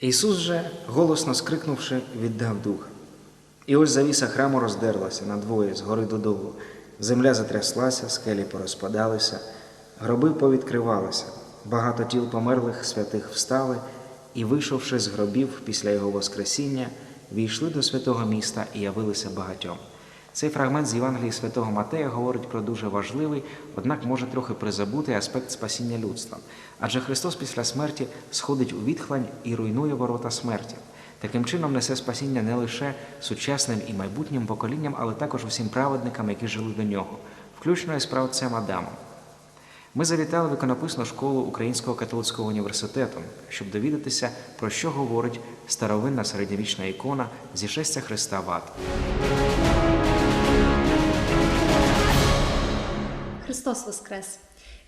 Ісус же, голосно скрикнувши, віддав духа. І ось завіса храму роздерлася надвоє згори додолу. Земля затряслася, скелі порозпадалися, гроби повідкривалися. Багато тіл померлих святих встали і, вийшовши з гробів після його Воскресіння, війшли до святого міста і явилися багатьом. Цей фрагмент з Євангелії святого Матея говорить про дуже важливий, однак може трохи призабутий аспект спасіння людства. Адже Христос після смерті сходить у відхлань і руйнує ворота смерті. Таким чином несе спасіння не лише сучасним і майбутнім поколінням, але також усім праведникам, які жили до нього, включно із правцем Адамом. Ми завітали в іконописну школу Українського католицького університету, щоб довідатися, про що говорить старовинна середньовічна ікона зі шестя Христа в Христос Воскрес!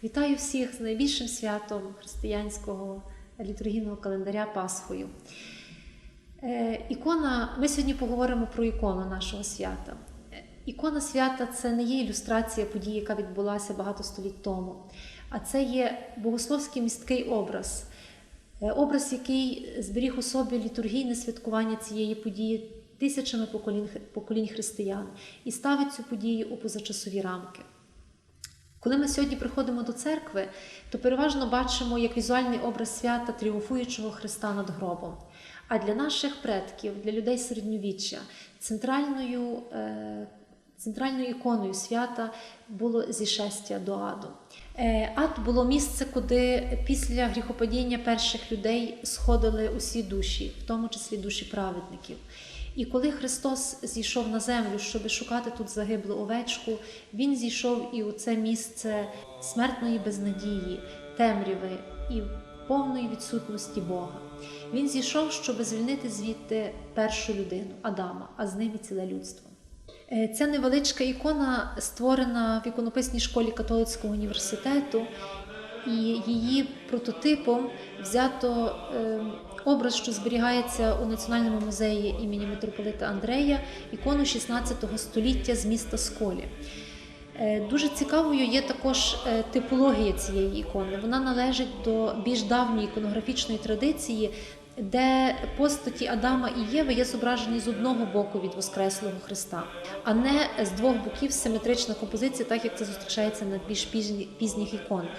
Вітаю всіх з найбільшим святом християнського літургійного календаря Пасхою. Е, ікона, ми сьогодні поговоримо про ікону нашого свята. Е, Ікона свята це не є ілюстрація події, яка відбулася багато століть тому, а це є богословський місткий образ, Е, образ, який зберіг у собі літургійне святкування цієї події тисячами поколінь, поколінь християн і ставить цю подію у позачасові рамки. Коли ми сьогодні приходимо до церкви, то переважно бачимо як візуальний образ свята тріумфуючого Христа над гробом. А для наших предків, для людей середньовіччя, центральною, е, центральною іконою свята було зішестя до аду. Е, ад було місце, куди після гріхопадіння перших людей сходили усі душі, в тому числі душі праведників. І коли Христос зійшов на землю, щоб шукати тут загиблу овечку, Він зійшов і у це місце смертної безнадії, темряви і повної відсутності Бога. Він зійшов, щоб звільнити звідти першу людину Адама, а з ним і ціле людство. Е, Ця невеличка ікона створена в іконописній школі католицького університету, і її прототипом взято е, образ, що зберігається у Національному музеї імені митрополита Андрея, ікону 16 століття з міста Сколі. Е, Дуже цікавою є також е, типологія цієї ікони. Вона належить до більш давньої іконографічної традиції, де постаті Адама і Єви є зображені з одного боку від Воскреслого Христа, а не з двох боків симетрична композиція, так як це зустрічається на більш пізніх іконах.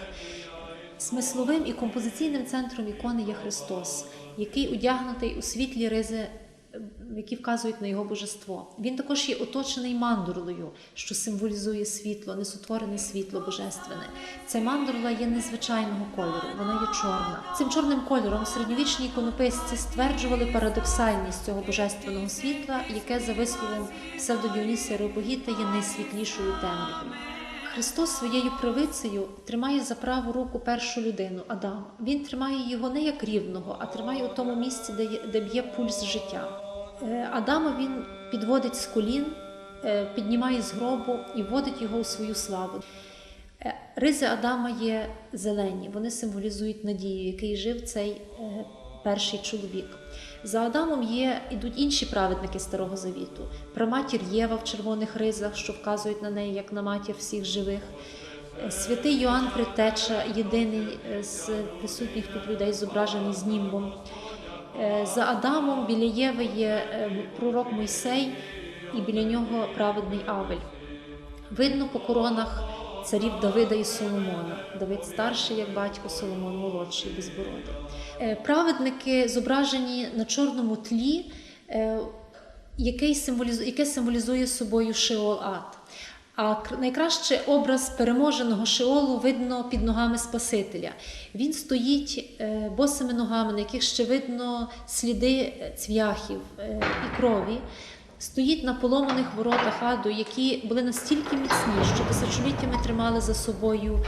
Смисловим і композиційним центром ікони є Христос, який одягнутий у світлі ризи, е, які вказують на його божество. Він також є оточений мандурлою, що символізує світло, несотворене світло божественне. Ця мандурла є незвичайного кольору, вона є чорна. Цим чорним кольором середньовічні іконописці стверджували парадоксальність цього божественного світла, яке за висловом псевдодіонісія Робогіта є найсвітлішою темрявою. Христос своєю правицею тримає за праву руку першу людину Адама. Він тримає його не як рівного, а тримає у тому місці, де, де б'є пульс життя. Е, Адама він підводить з колін, е, піднімає з гробу і вводить його у свою славу. Е, Ризи Адама є зелені, вони символізують надію, який жив цей перший чоловік. За Адамом є ідуть інші праведники Старого Завіту. Праматір Єва в червоних ризах, що вказують на неї як на матір всіх живих. Святий Йоанн Предтеча, єдиний е, з присутніх тут людей, зображений з німбом. Е, За Адамом біля Єви є е, пророк Мойсей, і біля нього праведний Авель. Видно по коронах царів Давида і Соломона. Давид старший, як батько, Соломон молодший, безбородий. Е, Праведники зображені на чорному тлі, е, який символізує, яке символізує собою Шеол Ад. А кр- найкраще образ переможеного Шеолу видно під ногами Спасителя. Він стоїть е, босими ногами, на яких ще видно сліди цвяхів і крові. Стоїть на поломаних воротах аду, які були настільки міцні, що тисячоліттями тримали за собою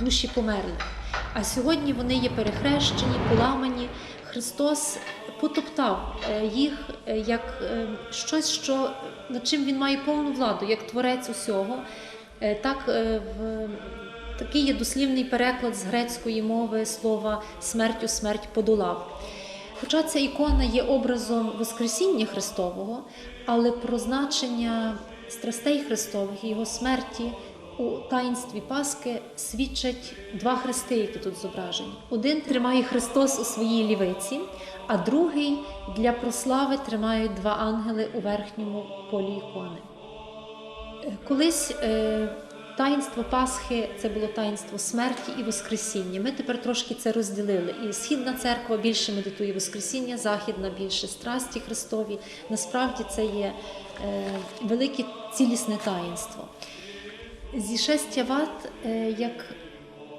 душі померлих. А сьогодні вони є перехрещені, поламані. Христос потоптав е, їх е, як е, щось, що над чим він має повну владу, як творець усього. Так в такий є дослівний переклад з грецької мови слова смертю смерть подолав. Хоча ця ікона є образом Воскресіння Христового, але про значення страстей Христових і Його смерті у таїнстві Пасхи свідчать два хрести, які тут зображені. Один тримає Христос у своїй лівиці, а другий для прослави тримають два ангели у верхньому полі ікони. Е, Колись е, таїнство Пасхи це було таїнство смерті і Воскресіння. Ми тепер трошки це розділили. І Східна церква більше медитує Воскресіння, Західна більше страсті Христові. Насправді це є е, велике цілісне таїнство. Зішестя ват, е, як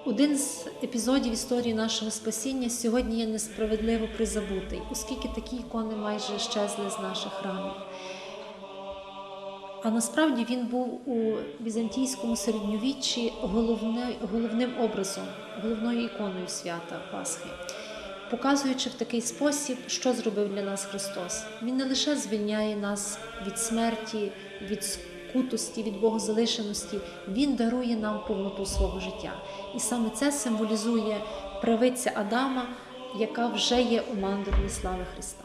один з епізодів історії нашого спасіння, сьогодні є несправедливо призабутий, оскільки такі ікони майже щезли з наших храмів. А насправді він був у візантійському середньовіччі головне, головним образом, головною іконою свята Пасхи, показуючи в такий спосіб, що зробив для нас Христос. Він не лише звільняє нас від смерті, від скутості, від богозалишеності, Він дарує нам повноту свого життя. І саме це символізує правиця Адама, яка вже є у мандорі слави Христа.